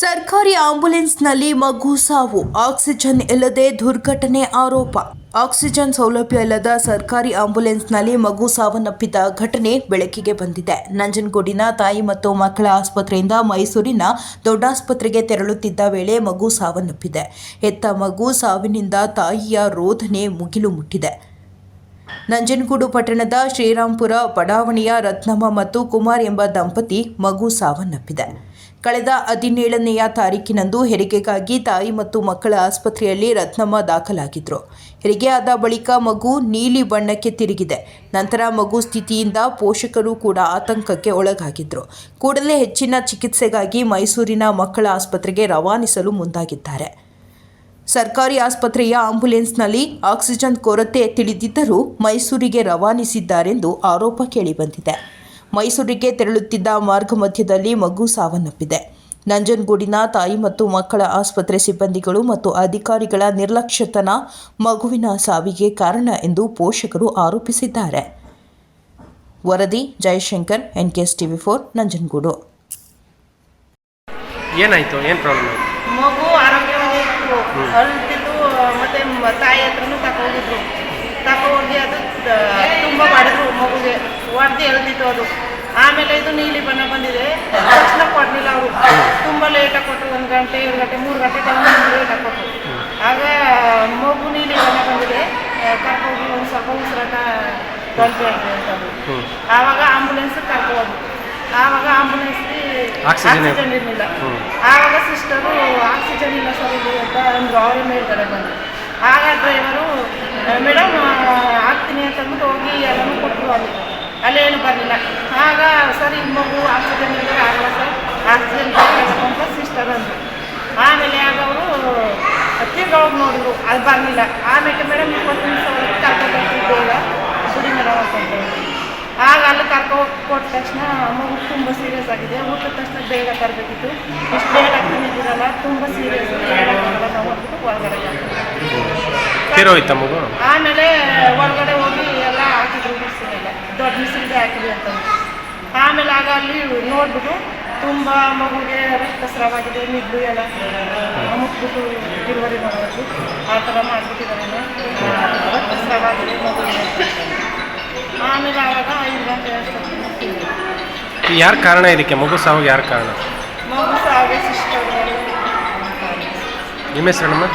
ಸರ್ಕಾರಿ ಆಂಬ್ಯುಲೆನ್ಸ್ನಲ್ಲಿ ಮಗು ಸಾವು, ಆಕ್ಸಿಜನ್ ಇಲ್ಲದೆ ದುರ್ಘಟನೆ ಆರೋಪ. ಆಕ್ಸಿಜನ್ ಸೌಲಭ್ಯ ಇಲ್ಲದ ಸರ್ಕಾರಿ ಆಂಬ್ಯುಲೆನ್ಸ್ನಲ್ಲಿ ಮಗು ಸಾವನ್ನಪ್ಪಿದ ಘಟನೆ ಬೆಳಕಿಗೆ ಬಂದಿದೆ. ನಂಜನಗೂಡಿನ ತಾಯಿ ಮತ್ತು ಮಕ್ಕಳ ಆಸ್ಪತ್ರೆಯಿಂದ ಮೈಸೂರಿನ ದೊಡ್ಡಾಸ್ಪತ್ರೆಗೆ ತೆರಳುತ್ತಿದ್ದ ವೇಳೆ ಮಗು ಸಾವನ್ನಪ್ಪಿದೆ. ಹೆತ್ತ ಮಗು ಸಾವಿನಿಂದ ತಾಯಿಯ ರೋಧನೆ ಮುಗಿಲು ಮುಟ್ಟಿದೆ. ನಂಜನಗೂಡು ಪಟ್ಟಣದ ಶ್ರೀರಾಂಪುರ ಬಡಾವಣೆಯ ರತ್ನಮ್ಮ ಮತ್ತು ಕುಮಾರ್ ಎಂಬ ದಂಪತಿ ಮಗು ಸಾವನ್ನಪ್ಪಿದೆ. ಕಳೆದ ಹದಿನೇಳನೆಯ ತಾರೀಕಿನಂದು ಹೆರಿಗೆಗಾಗಿ ತಾಯಿ ಮತ್ತು ಮಕ್ಕಳ ಆಸ್ಪತ್ರೆಯಲ್ಲಿ ರತ್ನಮ್ಮ ದಾಖಲಾಗಿದ್ದರು ಹೆರಿಗೆ ಆದ ಬಳಿಕ ಮಗು ನೀಲಿ ಬಣ್ಣಕ್ಕೆ ತಿರುಗಿದೆ. ನಂತರ ಮಗು ಸ್ಥಿತಿಯಿಂದ ಪೋಷಕರು ಕೂಡ ಆತಂಕಕ್ಕೆ ಒಳಗಾಗಿದ್ದರು ಕೂಡಲೇ ಹೆಚ್ಚಿನ ಚಿಕಿತ್ಸೆಗಾಗಿ ಮೈಸೂರಿನ ಮಕ್ಕಳ ಆಸ್ಪತ್ರೆಗೆ ರವಾನಿಸಲು ಮುಂದಾಗಿದ್ದಾರೆ. ಸರ್ಕಾರಿ ಆಸ್ಪತ್ರೆಯ ಆಂಬ್ಯುಲೆನ್ಸ್ನಲ್ಲಿ ಆಕ್ಸಿಜನ್ ಕೊರತೆ ತಿಳಿದಿದ್ದರೂ ಮೈಸೂರಿಗೆ ರವಾನಿಸಿದ್ದಾರೆಂದು ಆರೋಪ ಕೇಳಿಬಂದಿದೆ. ಮೈಸೂರಿಗೆ ತೆರಳುತ್ತಿದ್ದ ಮಾರ್ಗ ಮಧ್ಯದಲ್ಲಿ ಮಗು ಸಾವನ್ನಪ್ಪಿದೆ. ನಂಜನಗೂಡಿನ ತಾಯಿ ಮತ್ತು ಮಕ್ಕಳ ಆಸ್ಪತ್ರೆ ಸಿಬ್ಬಂದಿಗಳು ಮತ್ತು ಅಧಿಕಾರಿಗಳ ನಿರ್ಲಕ್ಷ್ಯತನ ಮಗುವಿನ ಸಾವಿಗೆ ಕಾರಣ ಎಂದು ಪೋಷಕರು ಆರೋಪಿಸಿದ್ದಾರೆ. ವರದಿ Jayashankar NKS TV four Nanjangud. ಏನಾಯ್ತು? ಏನು ಪ್ರಾಬ್ಲಮ್ ಮಗು ಆರೋಗ್ಯವಾಗಿತ್ತು ಅಳ್ತಿದ್ದು ಮತ್ತೆ ತಾಯಿ ಹತ್ರನೂ ತಗೊಂಡಿದ್ರು ತಗೊಂಡೋಗಿ ಅದು ತುಂಬ ಮಾಡಿದ್ರು ಮಗುಗೆ ಹೊಡೆದು ಎಳ್ದಿತ್ತು ಅದು. ಆಮೇಲೆ ಇದು ನೀಲಿ ಬಣ್ಣ ಬಂದಿದೆ. ತಕ್ಷಣ ಕೊಡಲಿಲ್ಲ ಅವರು. ತುಂಬ ಲೇಟಾಗಿ ಕೊಟ್ಟರು ಒಂದು ಗಂಟೆ ಎರಡು ಗಂಟೆ ಮೂರು ಗಂಟೆ ಟೈಮ್ ಲೇಟಾಗಿ ಕೊಟ್ಟರು ಆಗ ಮಗು ನೀಲಿ ಬಣ್ಣ ಬಂದಿದೆ. ಕರ್ಕೋಗಿ ಒಂದು ಸ್ವಲ್ಪ ಉಸಿರಾಟ ಗಂಟೆ ಆಗಿದೆ ಅಂತ ಅಂದ್ರು. ಆವಾಗ ಆಂಬುಲೆನ್ಸ್ ಕರ್ಕೋದು ಆವಾಗ ಆಂಬುಲೆನ್ಸ್ಗೆ ಆಕ್ಸಿಜನ್ ಇರಲಿಲ್ಲ. ಆವಾಗ ಸಿಸ್ಟರು ಆಕ್ಸಿಜನ್ ಇಲ್ಲ ಸರ್ ಇಲ್ಲಿ ಅಂತ ಅಂದ್ರು. ಅವರೇ ಮೇಲ್ಗಡೆ ಬಂದು. ಆಗ ಡ್ರೈವರು ಮೇಡಮ್ ಹಾಕ್ತೀನಿ ಅಂತಂದ್ಬಿಟ್ಟು ಹೋಗಿ ಎಲ್ಲನೂ ಕೊಟ್ಟರು ಅಲ್ಲಿ ಅಲ್ಲೇನು ಬರಲಿಲ್ಲ ಈ ಮಗು ಆಕ್ಸಿಜನ್ ಆಗಲ್ಲ ಸರ್ ಆಕ್ಸಿಜನ್ ಅಂತ ಸಿಸ್ಟರ್ ಅಂದರು ಆಮೇಲೆ ಆಗ ಅವರು ತಿರ್ಗಾ ಹೋಗಿ ನೋಡಿದ್ರು ಅದು ಬರಲಿಲ್ಲ. ಆಮೇಲೆ ಮೇಡಮ್ ಇಪ್ಪತ್ತು ನಿಮಿಷ ಕರ್ಕೊಂಡು ಬೇಗ ಗುಡಿ ಮೇಡಮ್ ಅಂತ. ಆಗ ಅಲ್ಲಿ ಕರ್ಕೊ ಕೊಟ್ಟ ತಕ್ಷಣ ಮಗು ತುಂಬ ಸೀರಿಯಸ್ ಆಗಿದೆ. ಊಟದ ತಕ್ಷಣ ಬೇಗ ತರಬೇಕಿತ್ತು. ಇಷ್ಟು ಬೇಗ ಆಗ್ತಿದ್ದೀರಲ್ಲ ತುಂಬ ಸೀರಿಯಸ್ ನಾವು ಅಂದ್ಬಿಟ್ಟು. ತೀರೋಯ್ತಾ ಮಗು? ಆಮೇಲೆ ಒಳಗಡೆ ಹೋಗಿ ಎಲ್ಲ ಹಾಕಿದ್ರು ಮಿಷಿನ್ ಎಲ್ಲ ದೊಡ್ಡ ಮಿಷಿನ್ಗೆ ಹಾಕಿದ್ವಿ ಅಂತಂದು ಆಮೇಲೆ ಆಗ ಅಲ್ಲಿ ನೋಡ್ಬಿಟ್ಟು ತುಂಬ ಮಗುಗೆ ರಕ್ತಸ್ರಾವಾಗಿದೆ ನಿದ್ದು ಎಲ್ಲ ಮುಟ್ಬಿಟ್ಟು ಡೆಲಿವರಿ ಮಾಡೋದು. ಆ ಥರ ಮಾಡಿಬಿಟ್ಟಿದ್ದಾರೆ ರಕ್ತಸ್ರಾವಾಗಿದೆ ಮಗುಗೆ ಆಮೇಲೆ ಆವಾಗ ಐದು ಗಂಟೆ ಯಾರ ಕಾರಣ ಇದಕ್ಕೆ? ಮಗು ಸಾವು ಯಾರು ಕಾರಣ? ಮಗು ಸಾವಿಗೆ ಸಿಸ್ಟರ್ ನಿಮ್ಮ ಹೆಸರು ಮೇಡಮ್